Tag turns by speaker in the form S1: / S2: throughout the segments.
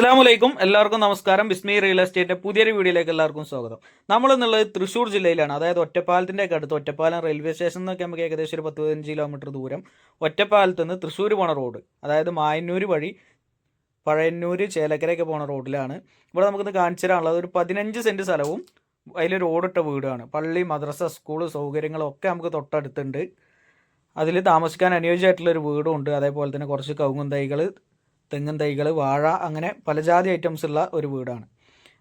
S1: അസ്സാമലൈക്കും എല്ലാവർക്കും നമസ്കാരം. ബിസ്മി റിയൽ എസ്റ്റേറ്റിന്റെ പുതിയൊരു വീഡിയോയിലേക്ക് എല്ലാവർക്കും സ്വാഗതം. നമ്മൾ എന്നുള്ളത് തൃശ്ശൂർ ജില്ലയിലാണ്. അതായത് ഒറ്റപ്പാലത്തിന്റെ ഒക്കെ അടുത്ത് ഒറ്റപ്പാലം റെയിൽവേ സ്റ്റേഷൻ എന്നൊക്കെ നമുക്ക് ഏകദേശം ഒരു പത്ത് പതിനഞ്ച് കിലോമീറ്റർ ദൂരം ഒറ്റപ്പാലത്ത് നിന്ന് തൃശ്ശൂർ പോണ റോഡ് അതായത് മായന്നൂർ വഴി പഴയന്നൂർ ചേലക്കരയൊക്കെ പോണ റോഡിലാണ്. ഇവിടെ നമുക്കിന്ന് കാണിച്ചു തരാനുള്ളത് ഒരു പതിനഞ്ച് സെന്റ് സ്ഥലവും അതിൽ റോഡിട്ട വീടാണ് പള്ളി മദ്രസ സ്കൂൾ സൗകര്യങ്ങളൊക്കെ നമുക്ക് തൊട്ടടുത്തുണ്ട്. അതിൽ താമസിക്കാൻ അനുയോജ്യമായിട്ടുള്ളൊരു വീടും ഉണ്ട്. അതേപോലെ തന്നെ കുറച്ച് കവുങ്ങും തൈകൾ തെങ്ങും തൈകൾ വാഴ അങ്ങനെ പലജാതി ഐറ്റംസ് ഉള്ള ഒരു വീടാണ്.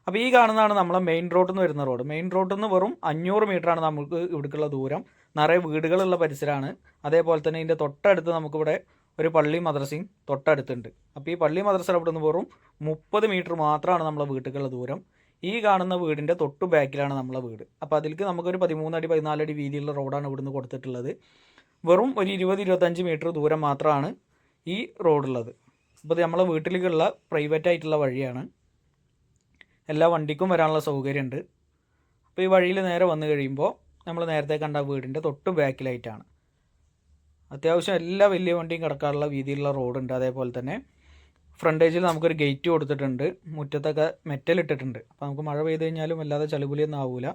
S1: അപ്പോൾ ഈ കാണുന്നതാണ് നമ്മളെ മെയിൻ റോഡിൽ നിന്ന് വരുന്ന റോഡ് മെയിൻ റോഡിൽ നിന്ന് വെറും അഞ്ഞൂറ് മീറ്ററാണ് നമുക്ക് ഇവിടേക്കുള്ള ദൂരം. നിറയെ വീടുകളുള്ള പരിസരമാണ്. അതേപോലെ തന്നെ ഇതിന്റെ തൊട്ടടുത്ത് നമുക്കിവിടെ ഒരു പള്ളി മദ്രസയും തൊട്ടടുത്തുണ്ട്. അപ്പോൾ ഈ പള്ളി മദ്രസ അവിടെ നിന്ന് വെറും മുപ്പത് മീറ്റർ മാത്രമാണ് നമ്മളെ വീട്ടിലേക്കുള്ള ദൂരം. ഈ കാണുന്ന വീടിന്റെ തൊട്ട് ബാക്കിലാണ് നമ്മളെ വീട്. അപ്പോൾ അതിലേക്ക് നമുക്കൊരു പതിമൂന്നടി പതിനാലടി വീതിയുള്ള റോഡാണ് ഇവിടുന്ന് കൊടുത്തിട്ടുള്ളത്. വെറും ഒരു ഇരുപത് ഇരുപത്തഞ്ച് മീറ്റർ ദൂരം മാത്രമാണ് ഈ റോഡുള്ളത് അപ്പോൾ ഇത് നമ്മളെ വീട്ടിലേക്കുള്ള പ്രൈവറ്റ് ആയിട്ടുള്ള വഴിയാണ്. എല്ലാ വണ്ടിക്കും വരാനുള്ള സൗകര്യമുണ്ട് അപ്പോൾ ഈ വഴിയിൽ നേരെ വന്നു കഴിയുമ്പോൾ നമ്മൾ നേരത്തെ കണ്ട വീടിന്റെ തൊട്ട് ബാക്കിലായിട്ടാണ് അത്യാവശ്യം എല്ലാ വലിയ വണ്ടിയും കിടക്കാനുള്ള വീതിയിലുള്ള റോഡുണ്ട്. അതേപോലെ തന്നെ ഫ്രണ്ടേജിൽ നമുക്കൊരു ഗേറ്റ് കൊടുത്തിട്ടുണ്ട്. മുറ്റത്തൊക്കെ മെറ്റൽ ഇട്ടിട്ടുണ്ട്. അപ്പോൾ നമുക്ക് മഴ പെയ്ത് കഴിഞ്ഞാലും വല്ലാതെ ചളിപുലിയൊന്നും ആവില്ല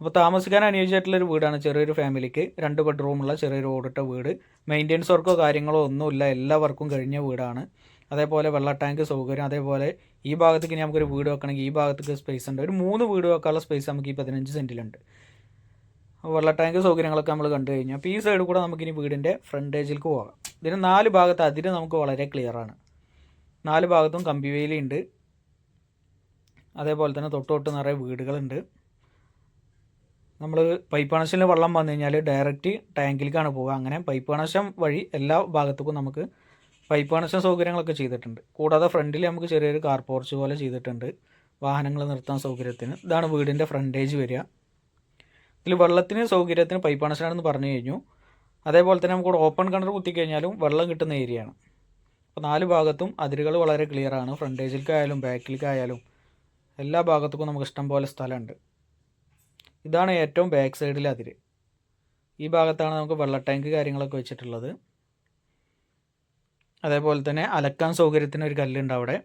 S1: അപ്പോൾ താമസിക്കാൻ അനുയോജ്യമായിട്ടുള്ളൊരു വീടാണ് ചെറിയൊരു ഫാമിലിക്ക്. രണ്ട് ബെഡ്റൂമുള്ള ചെറിയൊരു ഓടിട്ട വീട്. മെയിന്റെനൻസ് വർക്കോ കാര്യങ്ങളോ ഒന്നുമില്ല. എല്ലാ വർക്കും കഴിഞ്ഞ വീടാണ്. അതേപോലെ വെള്ള ടാങ്ക് സൗകര്യം അതേപോലെ ഈ ഭാഗത്തേക്ക് ഇനി നമുക്കൊരു വീട് വെക്കണമെങ്കിൽ ഈ ഭാഗത്തേക്ക് സ്പേസ് ഉണ്ട്. ഒരു മൂന്ന് വീട് വെക്കാനുള്ള സ്പേസ് നമുക്ക് ഈ പതിനഞ്ച് സെന്റിലുണ്ട് വെള്ള ടാങ്ക് സൗകര്യങ്ങളൊക്കെ നമ്മൾ കണ്ടു കഴിഞ്ഞാൽ അപ്പോൾ ഈ സൈഡ് കൂടെ നമുക്കിനി വീടിന്റെ ഫ്രണ്ടേജിലേക്ക് പോകാം. ഇതിന് നാല് ഭാഗത്ത് അതിര് നമുക്ക് വളരെ ക്ലിയറാണ് നാല് ഭാഗത്തും കമ്പി വേലിയുണ്ട് അതേപോലെ തന്നെ തൊട്ടൊട്ട് തൊട്ട് നിറയെ വീടുകളുണ്ട്. നമ്മൾ പൈപ്പ് കണക്ഷനിൽ വെള്ളം വന്നു കഴിഞ്ഞാൽ ഡയറക്റ്റ് ടാങ്കിലേക്കാണ് പോവുക. അങ്ങനെ പൈപ്പ് കണക്ഷൻ വഴി എല്ലാ ഭാഗത്തേക്കും നമുക്ക് പൈപ്പ് കണക്ഷൻ സൗകര്യങ്ങളൊക്കെ ചെയ്തിട്ടുണ്ട്. കൂടാതെ ഫ്രണ്ടിൽ നമുക്ക് ചെറിയൊരു കാർ പോർച്ച് പോലെ ചെയ്തിട്ടുണ്ട്. വാഹനങ്ങൾ നിർത്താൻ സൗകര്യത്തിന്. ഇതാണ് വീടിന്റെ ഫ്രണ്ടേജ് വരിക. ഇതിൽ വെള്ളത്തിന് സൗകര്യത്തിന് പൈപ്പ് കണക്ഷനാണെന്ന് പറഞ്ഞു കഴിഞ്ഞു. അതേപോലെ തന്നെ നമുക്ക് ഓപ്പൺ കിണർ കുത്തിക്കഴിഞ്ഞാലും വെള്ളം കിട്ടുന്ന ഏരിയയാണ് അപ്പോൾ നാല് ഭാഗത്തും അതിരുകൾ വളരെ ക്ലിയർ ക്ലിയറാണ് ഫ്രണ്ടേജിലേക്കായാലും ബാക്കിലേക്കായാലും എല്ലാ ഭാഗത്തേക്കും നമുക്ക് ഇഷ്ടം പോലെ സ്ഥലമുണ്ട്. ഇതാണ് ഏറ്റവും ബാക്ക് സൈഡിലെ അതിര്. ഈ ഭാഗത്താണ് നമുക്ക് വെള്ള ടാങ്ക് കാര്യങ്ങളൊക്കെ വെച്ചിട്ടുള്ളത്. അതേപോലെ തന്നെ അലക്കാൻ സൗകര്യത്തിന് ഒരു കല്ലുണ്ട് അവിടെ.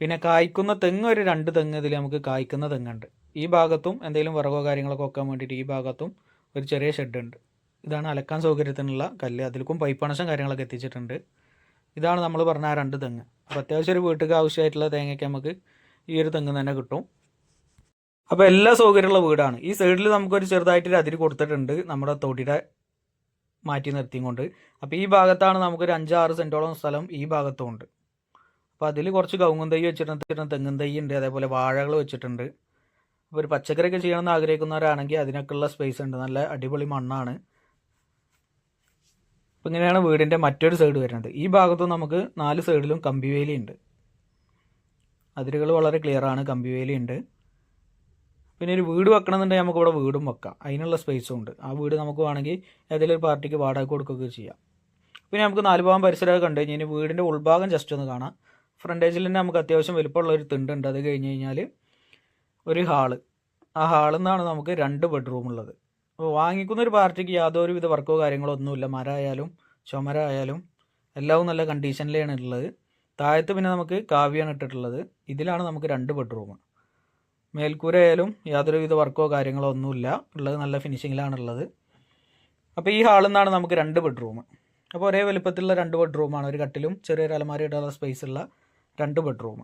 S1: പിന്നെ കായ്ക്കുന്ന തെങ്ങ് ഒരു രണ്ട് തെങ്ങ് ഇതിൽ നമുക്ക് കായ്ക്കുന്ന തെങ്ങുണ്ട്. ഈ ഭാഗത്തും എന്തെങ്കിലും വിറകോ കാര്യങ്ങളൊക്കെ വെക്കാൻ വേണ്ടിയിട്ട് ഈ ഭാഗത്തും ഒരു ചെറിയ ഷെഡ് ഉണ്ട് ഇതാണ് അലക്കാൻ സൗകര്യത്തിനുള്ള കല്ല്. അതിലേക്കും പൈപ്പ് കണക്ഷൻ കാര്യങ്ങളൊക്കെ എത്തിച്ചിട്ടുണ്ട്. ഇതാണ് നമ്മൾ പറഞ്ഞ ആ രണ്ട് തെങ്ങ്. അപ്പോൾ അത്യാവശ്യം ഒരു വീട്ടിലേക്ക് ആവശ്യമായിട്ടുള്ള തേങ്ങയ്ക്ക് നമുക്ക് ഈ ഒരു തെങ്ങ് തന്നെ കിട്ടും. അപ്പോൾ എല്ലാ സൗകര്യമുള്ള വീടാണ്. ഈ സൈഡിൽ നമുക്കൊരു ചെറുതായിട്ടൊരു അതിരി കൊടുത്തിട്ടുണ്ട് നമ്മുടെ തൊടിയുടെ മാറ്റി നിർത്തിയും കൊണ്ട് അപ്പോൾ ഈ ഭാഗത്താണ് നമുക്കൊരു അഞ്ചാറ് സെന്റോളം സ്ഥലം ഈ ഭാഗത്തും ഉണ്ട് അപ്പോൾ അതിൽ കുറച്ച് കവുങ്ങും തൈ വെച്ചിട്ടുണ്ട് തെങ്ങും തൈ ഉണ്ട് അതേപോലെ വാഴകൾ വെച്ചിട്ടുണ്ട്. അപ്പോൾ ഒരു പച്ചക്കറിയൊക്കെ ചെയ്യണമെന്ന് ആഗ്രഹിക്കുന്നവരാണെങ്കിൽ അതിനൊക്കെയുള്ള സ്പേസ് ഉണ്ട്. നല്ല അടിപൊളി മണ്ണാണ്. അപ്പോൾ ഇങ്ങനെയാണ് വീടിന്റെ മറ്റൊരു സൈഡ് വരുന്നത്. ഈ ഭാഗത്തും നമുക്ക് നാല് സൈഡിലും കമ്പിവേലി ഉണ്ട്. അതിരുകൾ വളരെ ക്ലിയറാണ് കമ്പിവേലി ഉണ്ട്. പിന്നെ ഒരു വീട് വെക്കണമെന്നുണ്ടെങ്കിൽ നമുക്ക് ഇവിടെ വീടും വെക്കാം. അതിനുള്ള സ്പേസും ഉണ്ട്. ആ വീട് നമുക്ക് വേണമെങ്കിൽ ഏതെങ്കിലും ഒരു പാർട്ടിക്ക് വാടക കൊടുക്കുകയൊക്കെ ചെയ്യാം. പിന്നെ നമുക്ക് നാല് ഭാഗം പരിസരമൊക്കെ കണ്ടു കഴിഞ്ഞാൽ വീടിന്റെ ഉൾഭാഗം ജസ്റ്റ് ഒന്ന് കാണാം. ഫ്രണ്ടേജിൽ തന്നെ നമുക്ക് അത്യാവശ്യം വലുപ്പമുള്ള ഒരു തിണ്ടുണ്ട് അത് കഴിഞ്ഞ് കഴിഞ്ഞാൽ ഒരു ഹാൾ ആ ഹാളിൽ നിന്നാണ് നമുക്ക് രണ്ട് ബെഡ്റൂം ഉള്ളത്. അപ്പോൾ വാങ്ങിക്കുന്ന ഒരു പാർട്ടിക്ക് യാതൊരുവിധ വർക്കോ കാര്യങ്ങളോ ഒന്നുമില്ല. ആയാലും ചുമര ആയാലും എല്ലാം നല്ല കണ്ടീഷനിലാണ് ഉള്ളത്. താഴത്ത് പിന്നെ നമുക്ക് കാവ്യാണ് ഇട്ടിട്ടുള്ളത്. ഇതിലാണ് നമുക്ക് രണ്ട് ബെഡ്റൂം മേൽക്കൂര ആയാലും യാതൊരുവിധ വർക്കോ കാര്യങ്ങളോ ഒന്നുമില്ല. ഉള്ളത് നല്ല ഫിനിഷിങ്ങിലാണ് ഉള്ളത് അപ്പോൾ ഈ ഹാളിൽ നിന്നാണ് നമുക്ക് രണ്ട് ബെഡ്റൂം. അപ്പോൾ ഒരേ വലുപ്പത്തിലുള്ള രണ്ട് ബെഡ്റൂമാണ്. ഒരു കട്ടിലും ചെറിയൊരു അലമാരി ഇടാനുള്ള സ്പേസ് ഉള്ള രണ്ട് ബെഡ്റൂം.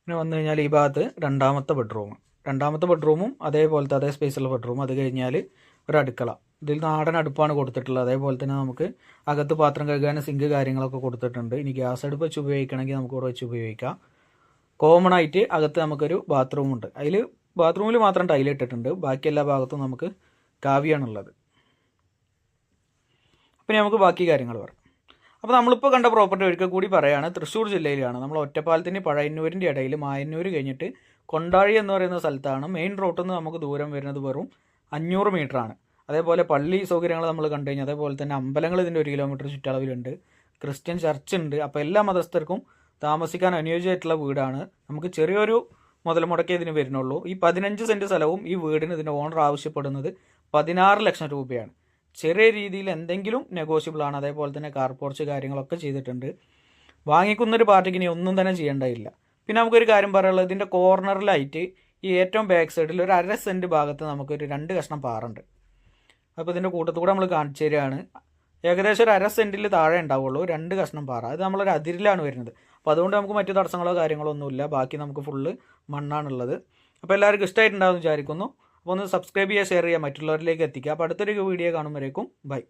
S1: പിന്നെ വന്നു കഴിഞ്ഞാൽ ഈ ഭാഗത്ത് രണ്ടാമത്തെ ബെഡ്റൂം. രണ്ടാമത്തെ ബെഡ്റൂമും അതേപോലത്തെ അതേ സ്പേസുള്ള ബെഡ്റൂം. അത് കഴിഞ്ഞാൽ ഒരു അടുക്കള ഇതിൽ നാടൻ അടുപ്പാണ് കൊടുത്തിട്ടുള്ളത്. അതേപോലെ തന്നെ നമുക്ക് അകത്ത് പാത്രം കഴുകാൻ സിങ്ക് കാര്യങ്ങളൊക്കെ കൊടുത്തിട്ടുണ്ട്. ഇനി ഗ്യാസ് അടുപ്പ് വെച്ച് ഉപയോഗിക്കണമെങ്കിൽ നമുക്ക് ഇവിടെ വെച്ച് ഉപയോഗിക്കാം. കോമൺ ആയിട്ട് അകത്ത് നമുക്കൊരു ബാത്റൂം ഉണ്ട്. അതിൽ ബാത്റൂമിൽ മാത്രം ടൈൽ ഇട്ടിട്ടുണ്ട്. ബാക്കി എല്ലാ ഭാഗത്തും നമുക്ക് കാവ്യാണുള്ളത്. പിന്നെ നമുക്ക് ബാക്കി കാര്യങ്ങൾ പറയാം. അപ്പോൾ നമ്മളിപ്പോൾ കണ്ട പ്രോപ്പർട്ടി ഒരിക്കൽ കൂടി പറയുകയാണ് തൃശ്ശൂർ ജില്ലയിലാണ്. നമ്മൾ ഒറ്റപ്പാലത്തിന്റെ പഴയന്നൂരിന്റെ ഇടയിൽ മായന്നൂർ കഴിഞ്ഞിട്ട് കൊണ്ടാഴി എന്ന് പറയുന്ന സ്ഥലത്താണ് മെയിൻ റോട്ടിൽ നിന്ന് നമുക്ക് ദൂരം വരുന്നത് വെറും അഞ്ഞൂറ് ആണ്. അതേപോലെ പള്ളി സൗകര്യങ്ങൾ നമ്മൾ കണ്ടു കഴിഞ്ഞാൽ അതേപോലെ തന്നെ അമ്പലങ്ങൾ ഇതിന്റെ ഒരു കിലോമീറ്റർ ചുറ്റളവിലുണ്ട്. ക്രിസ്ത്യൻ ചർച്ച് ഉണ്ട്. അപ്പോൾ എല്ലാ മതസ്ഥർക്കും താമസിക്കാൻ അനുയോജ്യമായിട്ടുള്ള വീടാണ്. നമുക്ക് ചെറിയൊരു മുതൽ മുടക്കേ ഇതിന് വരുന്നുള്ളൂ. ഈ പതിനഞ്ച് സെന്റ് സ്ഥലവും ഈ വീടിന് ഇതിന്റെ ഓണർ ആവശ്യപ്പെടുന്നത് പതിനാറ് ലക്ഷം രൂപയാണ്. ചെറിയ രീതിയിൽ എന്തെങ്കിലും നെഗോഷ്യബിൾ ആണ്. അതേപോലെ തന്നെ കാർ പോർച്ച് കാര്യങ്ങളൊക്കെ ചെയ്തിട്ടുണ്ട്. വാങ്ങിക്കുന്നൊരു പാർട്ടിക്ക് ഇനി ഒന്നും തന്നെ ചെയ്യേണ്ടതില്ല. പിന്നെ നമുക്കൊരു കാര്യം പറയാനുള്ളത് ഇതിന്റെ കോർണറിലായിട്ട് ഈ ഏറ്റവും ബാക്ക് സൈഡിൽ ഒരു അര സെന്റ് ഭാഗത്ത് നമുക്കൊരു രണ്ട് കഷ്ണം പാറുണ്ട് അപ്പോൾ ഇതിന്റെ കൂട്ടത്തുകൂടെ നമ്മൾ കാണിച്ചു തരികയാണ്. ഏകദേശം ഒരു അര സെന്റിൽ താഴെ ഉണ്ടാവുള്ളൂ. രണ്ട് കഷ്ണം പാറ. അത് നമ്മളൊരു അതിരിലാണ് വരുന്നത്. അപ്പോൾ അതുകൊണ്ട് നമുക്ക് മറ്റു തടസ്സങ്ങളോ കാര്യങ്ങളോ ഒന്നുമില്ല. ബാക്കി നമുക്ക് ഫുള്ള് മണ്ണാണുള്ളത്. അപ്പോൾ എല്ലാവർക്കും ഇഷ്ടമായിട്ടുണ്ടാകുമെന്ന് വിചാരിക്കുന്നു. അപ്പോൾ ഒന്ന് സബ്സ്ക്രൈബ് ചെയ്യുക ഷെയർ ചെയ്യുക മറ്റുള്ളവരിലേക്ക് എത്തിക്കുക. അപ്പോൾ അടുത്തൊരു വീഡിയോ കാണുമ്പോഴേക്കും ബൈ